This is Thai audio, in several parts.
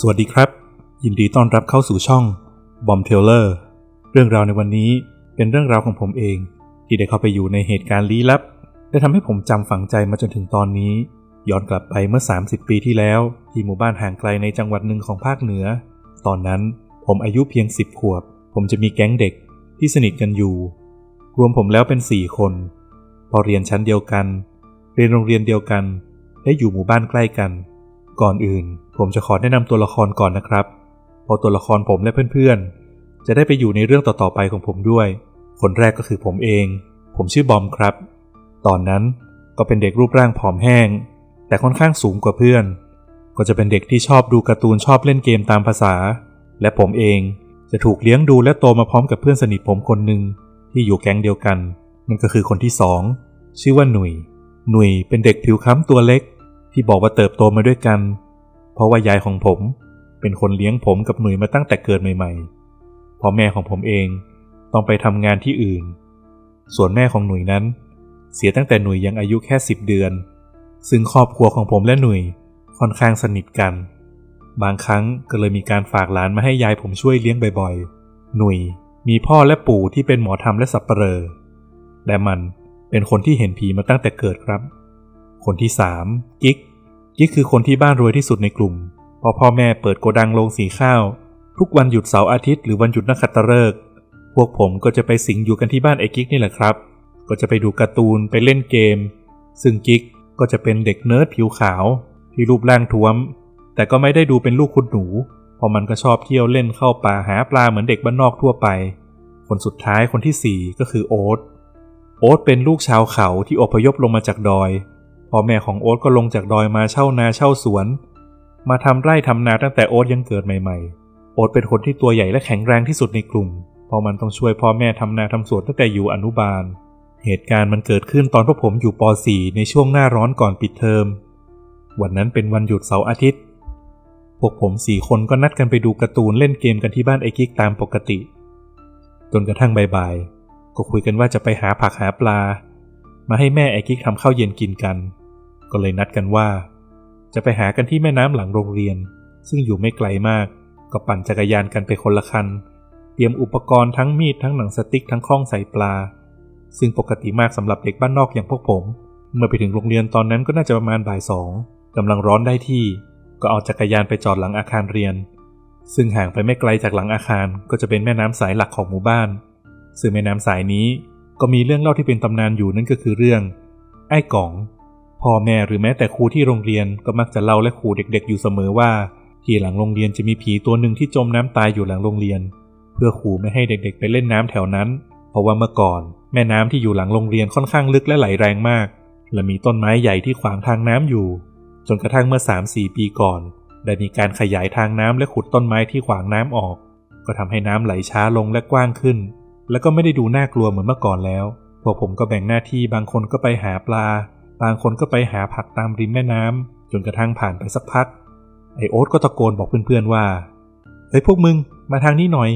สวัสดีครับ ยินดีต้อนรับเข้าสู่ช่องบอมเทเลอร์เรื่องราวในวันนี้เป็นเรื่องราวของผมเอง ที่ได้เข้าไปอยู่ในเหตุการณ์ลี้ลับได้ทำให้ผมจำฝังใจมาจนถึงตอนนี้ ย้อนกลับไปเมื่อ 30 ปีที่แล้ว ที่หมู่บ้านห่างไกลในจังหวัดหนึ่งของภาคเหนือ ตอนนั้นผมอายุเพียง 10 ขวบ ผมจะมีแก๊งเด็กที่สนิทกันอยู่ รวมผมแล้วเป็น 4 คน พอเรียนชั้นเดียวกัน เรียนโรงเรียนเดียวกันและอยู่หมู่บ้านใกล้กัน ก่อนอื่น ผมจะขอแนะนำตัวละครก่อนนะครับ พอตัวละครผมและเพื่อนๆ จะได้ไปอยู่ในเรื่องต่อๆไปของผมด้วย คนแรกก็คือผมเอง ผมชื่อบอมครับ ตอนนั้นก็เป็นเด็กรูปร่างผอมแห้ง แต่ค่อนข้างสูงกว่าเพื่อน ก็จะเป็นเด็กที่ชอบดูการ์ตูนชอบเล่นเกมตามภาษา และผมเองจะถูกเลี้ยงดูและโตมาพร้อมกับเพื่อนสนิทผมคนหนึ่งที่อยู่แก๊งเดียวกันนั่นก็คือคนที่สองชื่อว่าหนุ่ยหนุ่ยเป็นเด็กผิวค้ำตัวเล็ก ที่บอกว่าเติบโตมาด้วยกัน เพราะว่ายายของผมเป็นคนเลี้ยงผมกับหนุ่ยมาตั้งแต่เกิดใหม่ๆ พอแม่ของผมเองต้องไปทำงานที่อื่น ส่วนแม่ของหนุ่ยนั้น เสียตั้งแต่หนุ่ยยังอายุแค่สิบเดือน ซึ่งครอบครัวของผมและหนุ่ยค่อนข้างสนิทกัน บางครั้งก็เลยมีการฝากหลานมาให้ยายผมช่วยเลี้ยงบ่อยๆ หนุ่ยมีพ่อและปู่ที่เป็นหมอธรรมและสับเปลอและมันเป็นคนที่เห็นผีมาตั้งแต่เกิดครับ คนที่สามกิ๊ก กิ๊กคือคนที่บ้านรวยที่สุดในกลุ่มพราะพ่อแม่เปิดโกดังโรงสีข้าว ทุกวันหยุดเสาร์อาทิตย์หรือวันหยุดนักขัตฤกษ์พวกผมก็จะไปสิงอยู่กันที่บ้านไอ้กิ๊กนี่แหละครับ ก็จะไปดูการ์ตูนไปเล่นเกม ซึ่งกิ๊กก็จะเป็นเด็กเนิร์ดผิวขาว ที่รูปร่างท้วม แต่ก็ไม่ได้ดูเป็นลูกคุณหนูเพราะมันก็ชอบเที่ยวเล่นเข้าป่าหาปลาเหมือนเด็กบ้านนอกทั่วไป คนสุดท้ายคนที่สี่ก็คือโอ๊ต โอ๊ตเป็นลูกชาวเขาที่อพยพลงมาจากดอย พ่อแม่ของโอ๊ตก็ลงจากดอยมาเช่านาเช่าสวน มาทำไร่ทำนาตั้งแต่โอ๊ตยังเกิดใหม่ๆ โอ๊ตเป็นคนที่ตัวใหญ่และแข็งแรงที่สุดในกลุ่ม เพราะมันต้องช่วยพ่อแม่ทำนาทำสวนตั้งแต่อยู่อนุบาล เหตุการณ์มันเกิดขึ้นตอนพวกผมอยู่ป .4 ในช่วงหน้าร้อนก่อนปิดเทอม วันนั้นเป็นวันหยุดเสาร์อาทิตย์ พวกผมสี่คนก็นัดกันไปดูการ์ตูนเล่นเกมกันที่บ้านไอ้กิ๊กตามปกติ จนกระทั่งบ่ายๆก็คุยกันว่าจะไปหาผักหาปลา มาให้แม่ไอ้กิ๊กทำข้าวเย็นกินกัน ก็เลยนัดกันว่า จะไปหากันที่แม่น้ำหลังโรงเรียน ซึ่งอยู่ไม่ไกลมาก ก็ปั่นจักรยานกันไปคนละคัน เตรียมอุปกรณ์ทั้งมีดทั้งหนังสติ๊กทั้งข้องใส่ปลา ซึ่งปกติมากสำหรับเด็กบ้านนอกอย่างพวกผม เมื่อไปถึงโรงเรียนตอนนั้นก็น่าจะประมาณบ่ายสองกำลังร้อนได้ที่ ก็เอาจักรยานไปจอดหลังอาคารเรียน ซึ่งห่างไปไม่ไกลจากหลังอาคารก็จะเป็นแม่น้ำสายหลักของหมู่บ้าน ซึ่งแม่น้ำสายนี้ ก็มีเรื่องเล่าที่เป็นตำนานอยู่นั่นก็คือเรื่อง ไอ้กล่อง พ่อแม่หรือแม้แต่ครูที่โรงเรียนก็มักจะเล่าและขู่เด็กๆ อยู่เสมอว่า ที่หลังโรงเรียนจะมีผีตัวหนึ่งที่จมน้ำตายอยู่หลังโรงเรียน เพื่อขู่ไม่ให้เด็กๆ ไปเล่นน้ำแถวนั้น เพราะว่าเมื่อก่อน แม่น้ำที่อยู่หลังโรงเรียนค่อนข้างลึกและไหลแรงมาก และมีต้นไม้ใหญ่ที่ขวางทางน้ำอยู่ จนกระทั่งเมื่อ 3-4 ปีก่อน ได้มีการขยายทางน้ำและขุดต้นไม้ที่ขวางน้ำออก ก็ทำให้น้ำไหลช้าลงและกว้างขึ้น แล้วก็ไม่ได้ดูน่ากลัวเหมือนเมื่อก่อนแล้ว พวกผมก็แบ่งหน้าที่บางคนก็ไปหาปลา บางคนก็ไปหาผักตามริมแม่น้ำจนกระทั่งผ่านไปสักพัก ไอโอ๊ตก็ตะโกนบอกเพื่อนๆว่า เฮ้ยพวกมึง มาทางนี้หน่อย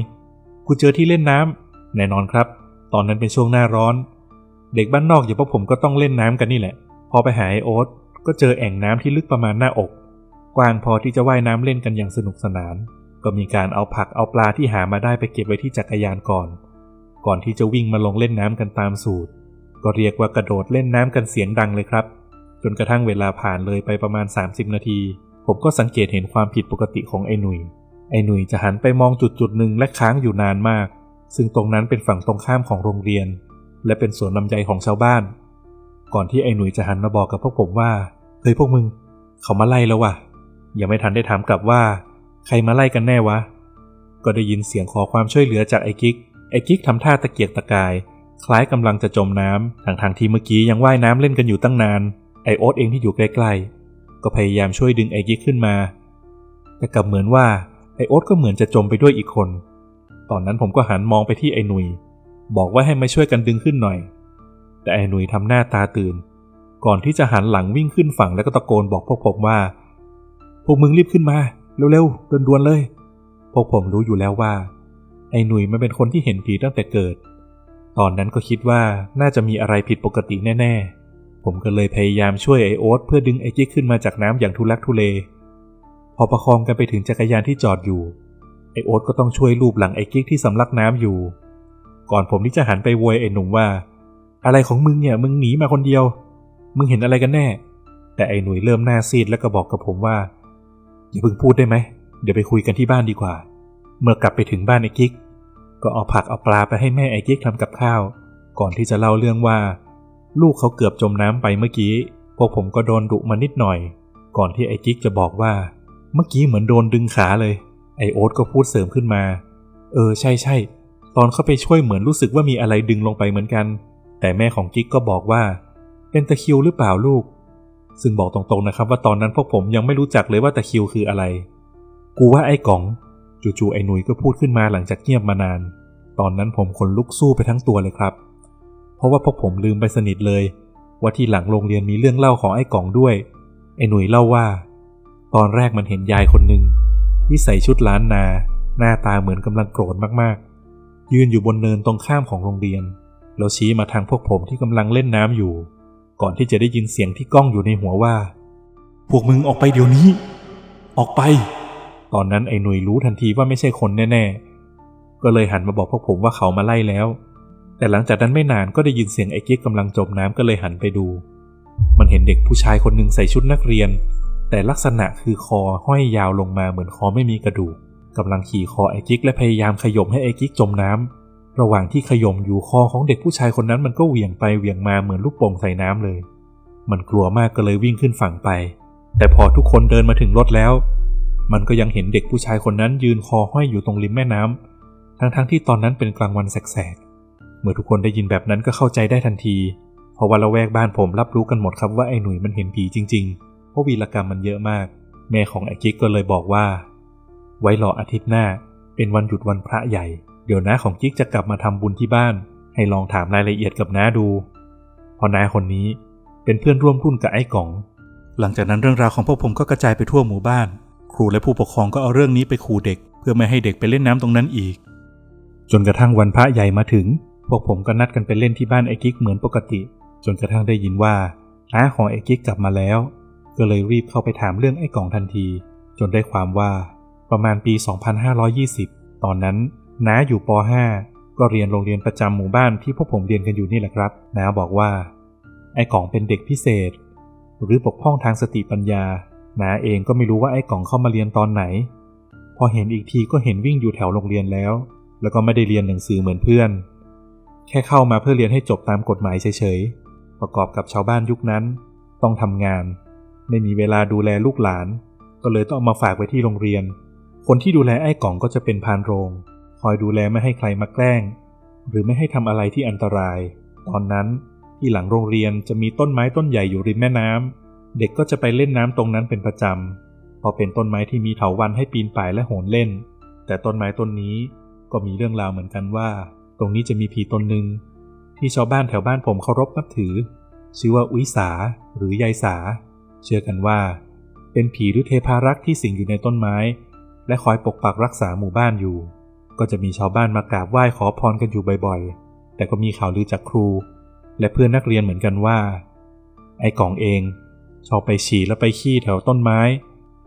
กูเจอที่เล่นน้ำแน่นอนครับ ตอนนั้นเป็นช่วงหน้าร้อน เด็กบ้านนอกอย่างพวกผมก็ต้องเล่นน้ำกันนี่แหละ พอไปหาไอโอ๊ตก็เจอแอ่งน้ำที่ลึกประมาณหน้าอก กว้างพอที่จะว่ายน้ำเล่นกันอย่างสนุกสนาน ก็มีการเอาผักเอาปลาที่หามาได้ไปเก็บไว้ที่จักรยานก่อน ก่อนที่จะวิ่งมาลงเล่นน้ำกันตามสูตร ก็เรียกว่ากระโดดเล่นน้ำกันเสียงดังเลยครับ จนกระทั่งเวลาผ่านเลยไปประมาณ 30 นาที ผมก็สังเกตเห็นความผิดปกติของไอ้หนุยไอ้หนุ่ยจะหันไปมองจุดจุดหนึ่งและค้างอยู่นานมาก ซึ่งตรงนั้นเป็นฝั่งตรงข้ามของโรงเรียน และเป็นสวนลำไยของชาวบ้าน ก่อนที่ไอ้หนุ่ยจะหันมาบอกกับพวกผมว่า เฮ้ยพวกมึง เขามาไล่แล้ววะยังไม่ทันได้ถามกลับว่า ใครมาไล่กันแน่วะ ก็ได้ยินเสียงขอความช่วยเหลือจากไอ้กิ๊ก ไอ้กิ๊กทำท่าตะเกียกตะกาย คล้ายกำลังจะจมน้ำทางทางที่เมื่อกี้ยังว่ายน้ำเล่นกันอยู่ตั้งนาน ไอโอ๊ตเองที่อยู่ใกล้ๆ ก็พยายามช่วยดึงไอ้กิ๊กขึ้นมา แต่กลับเหมือนว่าไอโอ๊ตก็เหมือนจะจมไปด้วยอีกคน ตอนนั้นผมก็หันมองไปที่ไอ้หนุย บอกว่าให้มาช่วยกันดึงขึ้นหน่อย แต่ไอ้หนุยทำหน้าตาตื่น ก่อนที่จะหันหลังวิ่งขึ้นฝั่งแล้วก็ตะโกนบอกพวกผมว่า พวกมึงรีบขึ้นมา เร็วๆด่วนๆเลย พวกผมรู้อยู่แล้วว่า ไอ้หนุ่ยมันเป็นคนที่เห็นผีตั้งแต่เกิด ตอนนั้นก็คิดว่าน่าจะมีอะไรผิดปกติแน่ ๆ ผมก็เลยพยายามช่วยไอโอ๊ตเพื่อดึงไอ้กิ๊กขึ้นมาจากน้ำอย่างทุลักทุเลพออประคองกันไปถึงจักรยานที่จอดอยู่ ไอโอ๊ตก็ต้องช่วยลูบหลังไอกิ๊กที่สำลักน้ำอยู่ ก่อนผมที่จะหันไปโวยไอหนุ่มว่า อะไรของมึงเนี่ยมึงหนีมาคนเดียว มึงเห็นอะไรกันแน่ แต่ไอหนุ่ยเริ่มหน้าซีดแล้วก็บอกกับผมว่าอย่าเพิ่งพูดได้ไหมเดี๋ยวไปคุยกันที่บ้านดีกว่า เมื่อกลับไปถึงบ้านไอกิ๊ก ก็เอาผักเอาปลาไปให้แม่ไอกิ๊กทำกับข้าว ก่อนที่จะเล่าเรื่องว่า ลูกเขาเกือบจมน้ำไปเมื่อกี้ พวกผมก็โดนดุมานิดหน่อย ก่อนที่ไอกิ๊กจะบอกว่า เมื่อกี้เหมือนโดนดึงขาเลย ไอโอ๊ตก็พูดเสริมขึ้นมา เออใช่ใช่ตอนเข้าไปช่วยเหมือนรู้สึกว่ามีอะไรดึงลงไปเหมือนกัน แต่แม่ของกิ๊กก็บอกว่า เป็นตะคิวหรือเปล่าลูก ซึ่งบอกตรงๆนะครับว่าตอนนั้นพวกผมยังไม่รู้จักเลยว่าตะคิวคืออะไร กูว่าไอ้กล่อง จู่ๆไอ้หนุยก็พูดขึ้นมาหลังจากเงียบมานาน ตอนนั้นผมขนลุกสู้ไปทั้งตัวเลยครับ เพราะว่าพวกผมลืมไปสนิทเลย ว่าที่หลังโรงเรียนมีเรื่องเล่าของไอ้กล่องด้วย ไอ้หนุยเล่าว่า ตอนแรกมันเห็นยายคนหนึ่งที่ใส่ชุดล้านนา หน้าตาเหมือนกำลังโกรธมากๆ ยืนอยู่บนเนินตรงข้ามของโรงเรียน แล้วชี้มาทางพวกผมที่กำลังเล่นน้ำอยู่ ก่อนที่จะได้ยินเสียงที่ก้องอยู่ในหัวว่า พวกมึงออกไปเดี๋ยวนี้ ออกไป ตอนนั้นไอ้หนุ่ยรู้ทันทีว่าไม่ใช่คนแน่ๆ ก็เลยหันมาบอกพวกผมว่าเขามาไล่แล้ว แต่หลังจากนั้นไม่นานก็ได้ยินเสียงไอ้กิ๊กกำลังจมน้ำก็เลยหันไปดู มันเห็นเด็กผู้ชายคนหนึ่งใส่ชุดนักเรียน แต่ลักษณะคือคอห้อยยาวลงมาเหมือนคอไม่มีกระดูกกำลังขี่คอไอ้กิ๊กและพยายามขย่มให้ไอ้กิ๊กจมน้ำระหว่างที่ขย่มอยู่คอของเด็กผู้ชายคนนั้นมันก็เหวี่ยงไปเหวี่ยงมาเหมือนลูกโป่งใส่น้ำเลย มันกลัวมากก็เลยวิ่งขึ้นฝั่งไป แต่พอทุกคนเดินมาถึงรถแล้ว มันก็ยังเห็นเด็กผู้ชายคนนั้นยืนคอห้อยอยู่ตรงริมแม่น้ำทั้งๆทที่ตอนนั้นเป็นกลางวันแสกๆ เมื่อทุกคนได้ยินแบบนั้นก็เข้าใจได้ทันที เพราะว่าละแวกบ้านผมรับรู้กันหมดครับว่าไอ้หนุ่ยมันเห็นผีจริงๆ เพราะวีรกรรมมันเยอะมาก แม่ของไอ้กิ๊กก็เลยบอกว่า ไว้รออาทิตย์หน้า เป็นวันหยุดวันพระใหญ่ เดี๋ยวน้าของกิ๊กจะกลับมาทำบุญที่บ้าน ให้ลองถามรายละเอียดกับน้าดูเพราะน้าคนนี้เป็นเพื่อนร่วมรุ่นกับไอ้กล่อง หลังจากนั้นเรื่องราวของพวกผมก็กระจายไปทั่วหมู่บ้าน ครูและผู้ปกครองก็เอาเรื่องนี้ไปขู่เด็ก เพื่อไม่ให้เด็กไปเล่นน้ำตรงนั้นอีก จนกระทั่งวันพระใหญ่มาถึง พวกผมก็นัดกันไปเล่นที่บ้านไอ้กิ๊กเหมือนปกติ จนกระทั่งได้ยินว่าน้าของไอ้กิ๊กกลับมาแล้ว ก็เลยรีบเข้าไปถามเรื่องไอ้กล่องทันที จนได้ความว่าประมาณปี 2520 ตอนนั้นน้าอยู่ป .5 ก็เรียนโรงเรียนประจำหมู่บ้านที่พวกผมเรียนกันอยู่นี่แหละครับน้าบอกว่า ไอ้กล่องเป็นเด็กพิเศษ หรือปกพ้องทางสติปัญญา นาเองก็ไม่รู้ว่าไอ้กล่องเข้ามาเรียนตอนไหน พอเห็นอีกทีก็เห็นวิ่งอยู่แถวโรงเรียนแล้ว แล้วก็ไม่ได้เรียนหนังสือเหมือนเพื่อน แค่เข้ามาเพื่อเรียนให้จบตามกฎหมายเฉยๆ ประกอบกับชาวบ้านยุคนั้น ต้องทำงาน ไม่มีเวลาดูแลลูกหลาน ก็เลยต้องเอามาฝากไว้ที่โรงเรียน คนที่ดูแลไอ้กล่องก็จะเป็นพานโรง คอยดูแลไม่ให้ใครมาแกล้ง หรือไม่ให้ทำอะไรที่อันตราย ตอนนั้นที่หลังโรงเรียนจะมีต้นไม้ต้นใหญ่อยู่ริมแม่น้ำ เด็กก็จะไปเล่นน้ำตรงนั้นเป็นประจำพอเป็นต้นไม้ที่มีเถาวัลย์ให้ปีนป่ายและโหนเล่น แต่ต้นไม้ต้นนี้ก็มีเรื่องราวเหมือนกันว่า ตรงนี้จะมีผีตนหนึ่งที่ชาวบ้านแถวบ้านผมเคารพนับถือ ชื่อว่าอุยสาหรือยายสา เชื่อกันว่า เป็นผีหรือเทพารักษ์ที่สิงอยู่ในต้นไม้ และคอยปกปักรักษาหมู่บ้านอยู่ ก็จะมีชาวบ้านมากราบไหว้ขอพรกันอยู่บ่อยๆ แต่ก็มีข่าวลือจากครู และเพื่อนนักเรียนเหมือนกันว่า ไอ้กล่องเอง ชอบไปฉี่แล้วไปขี้แถวต้นไม้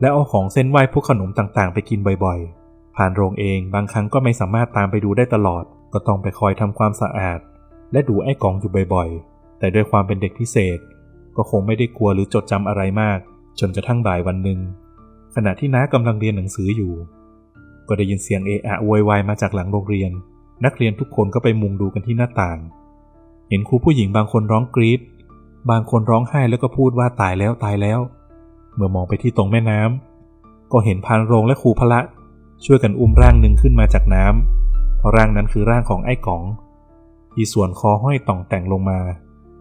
และเอาของเส้นไหว้พวกขนมต่างๆ ไปกินบ่อยๆ ผ่านโรงเองบางครั้งก็ไม่สามารถตามไปดูได้ตลอด ก็ต้องไปคอยทำความสะอาด และดูไอ้กล่องอยู่บ่อยๆ แต่ด้วยความเป็นเด็กพิเศษ ก็คงไม่ได้กลัวหรือจดจำอะไรมาก จนกระทั่งบ่ายวันหนึ่งขณะที่น้ากำลังเรียนหนังสืออยู่ ก็ได้ยินเสียงเอะอะโวยวายมาจากหลังโรงเรียน นักเรียนทุกคนก็ไปมุงดูกันที่หน้าต่าง เห็นครูผู้หญิงบางคนร้องกรีด บางคนร้องไห้แล้วก็พูดว่าตายแล้วตายแล้ว เมื่อมองไปที่ตรงแม่น้ำก็เห็นพานโรงและครูพละ ช่วยกันอุ้มร่างหนึ่งขึ้นมาจากน้ำเพราะร่างนั้นคือร่างของไอ้กอง ที่ส่วนคอห้อยต่องแต่งลงมา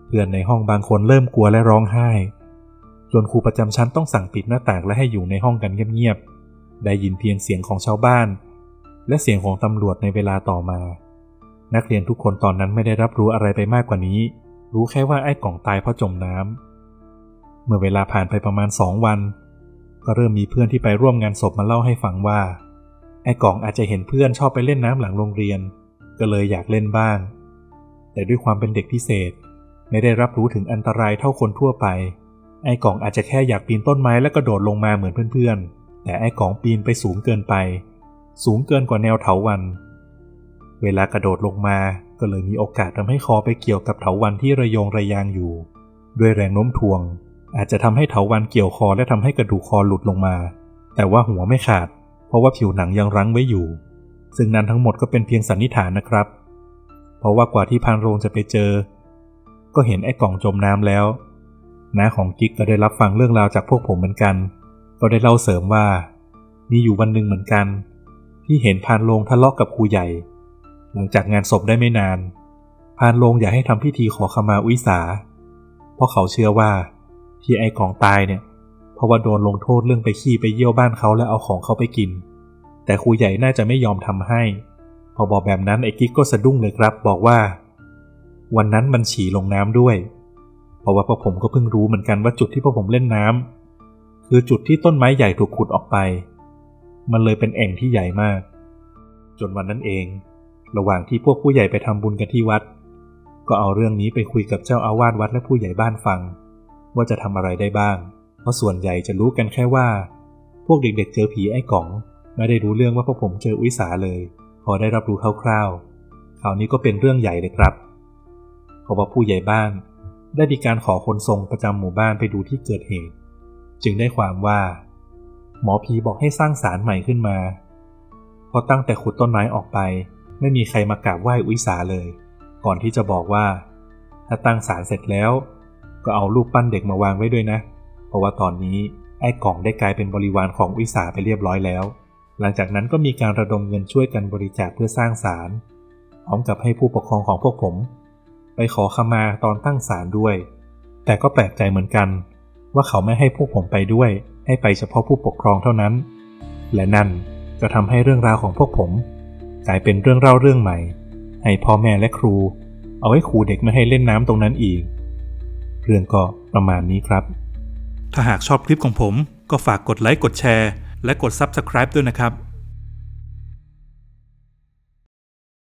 เพื่อนในห้องบางคนเริ่มกลัวและร้องไห้ จนครูประจำชั้นต้องสั่งปิดหน้าต่างและให้อยู่ในห้องกันเงียบๆ ได้ยินเพียงเสียงของชาวบ้าน และเสียงของตำรวจในเวลาต่อมา นักเรียนทุกคนตอนนั้นไม่ได้รับรู้อะไรไปมากกว่านี้ รู้แค่ว่าไอ้กล่องตายเพราะจมน้ำเมื่อเวลาผ่านไปประมาณสองวัน ก็เริ่มมีเพื่อนที่ไปร่วมงานศพมาเล่าให้ฟังว่า ไอ้กล่องอาจจะเห็นเพื่อนชอบไปเล่นน้ำหลังโรงเรียน ก็เลยอยากเล่นบ้าง แต่ด้วยความเป็นเด็กพิเศษ ไม่ได้รับรู้ถึงอันตรายเท่าคนทั่วไป ไอ้กล่องอาจจะแค่อยากปีนต้นไม้แล้วก็โดดลงมาเหมือนเพื่อนๆ แต่ไอ้กล่องปีนไปสูงเกินไป สูงเกินกว่าแนวเถาวัน เวลากระโดดลงมา ก็เลยมีโอกาสทำให้คอไปเกี่ยวกับเถาวันที่ระยงระยางอยู่ ด้วยแรงโน้มถ่วง อาจจะทำให้เถาวันเกี่ยวคอและทำให้กระดูกคอหลุดลงมา แต่ว่าหัวไม่ขาด เพราะว่าผิวหนังยังรั้งไว้อยู่ ซึ่งนั้นทั้งหมดก็เป็นเพียงสันนิษฐานนะครับ เพราะว่ากว่าที่พานโรงจะไปเจอ ก็เห็นไอ้กล่องจมน้ำแล้วน้าของกิ๊กก็ได้รับฟังเรื่องราวจากพวกผมเหมือนกัน ก็ได้เล่าเสริมว่า มีอยู่วันหนึ่งเหมือนกัน ที่เห็นพานโรงทะเลาะกับครูใหญ่ หลังจากงานศพได้ไม่นาน พานโรงอยากให้ทำพิธีขอขมาอุยสา เพราะเขาเชื่อว่าที่ไอ้ของตายเนี่ย เพราะว่าโดนลงโทษเรื่องไปขี้ไปเยี่ยวบ้านเขาแล้วเอาของเขาไปกิน แต่ครูใหญ่น่าจะไม่ยอมทำให้ พอบอกแบบนั้นไอ้กิ๊กก็สะดุ้งเลยครับ บอกว่า วันนั้นมันฉี่ลงน้ำด้วย เพราะว่าพวกผมก็เพิ่งรู้เหมือนกันว่าจุดที่พวกผมเล่นน้ำคือจุดที่ต้นไม้ใหญ่ถูกขุดออกไป มันเลยเป็นแอ่งที่ใหญ่มาก จนวันนั้นเอง ระหว่างที่พวกผู้ใหญ่ไปทำบุญกันที่วัด ก็เอาเรื่องนี้ไปคุยกับเจ้าอาวาสวัดและผู้ใหญ่บ้านฟัง ว่าจะทำอะไรได้บ้าง เพราะส่วนใหญ่จะรู้กันแค่ว่า พวกเด็กๆเจอผีไอ้กล่อง ไม่ได้รู้เรื่องว่าพวกผมเจออุยสาเลย พอได้รับรู้คร่าวๆคราวนี้ก็เป็นเรื่องใหญ่เลยครับเพราะว่าผู้ใหญ่บ้าน ได้มีการขอคนทรงประจำหมู่บ้านไปดูที่เกิดเหตุ จึงได้ความว่า หมอผีบอกให้สร้างศาลใหม่ขึ้นมาเพราะตั้งแต่ขุดต้นไม้ออกไป ไม่มีใครมากราบไหว้อุยสาเลย ก่อนที่จะบอกว่า ถ้าตั้งศาลเสร็จแล้ว ก็เอารูปปั้นเด็กมาวางไว้ด้วยนะ เพราะว่าตอนนี้ไอ้กล่องได้กลายเป็นบริวารของอุยสาไปเรียบร้อยแล้ว หลังจากนั้นก็มีการระดมเงินช่วยกันบริจาคเพื่อสร้างศาลพร้อมกับให้ผู้ปกครองของพวกผม ไปขอขมาตอนตั้งศาลด้วย แต่ก็แปลกใจเหมือนกัน ว่าเขาไม่ให้พวกผมไปด้วย ให้ไปเฉพาะผู้ปกครองเท่านั้น และนั่นก็ทำให้เรื่องราวของพวกผม กลายเป็นเรื่องเล่าเรื่องใหม่ ให้พ่อแม่และครู เอาไว้ขู่เด็กไม่ให้เล่นน้ำตรงนั้นอีก เรื่องก็ประมาณนี้ครับ ถ้าหากชอบคลิปของผมก็ฝากกดไลค์กดแชร์ และกด Subscribe ด้วยนะครับ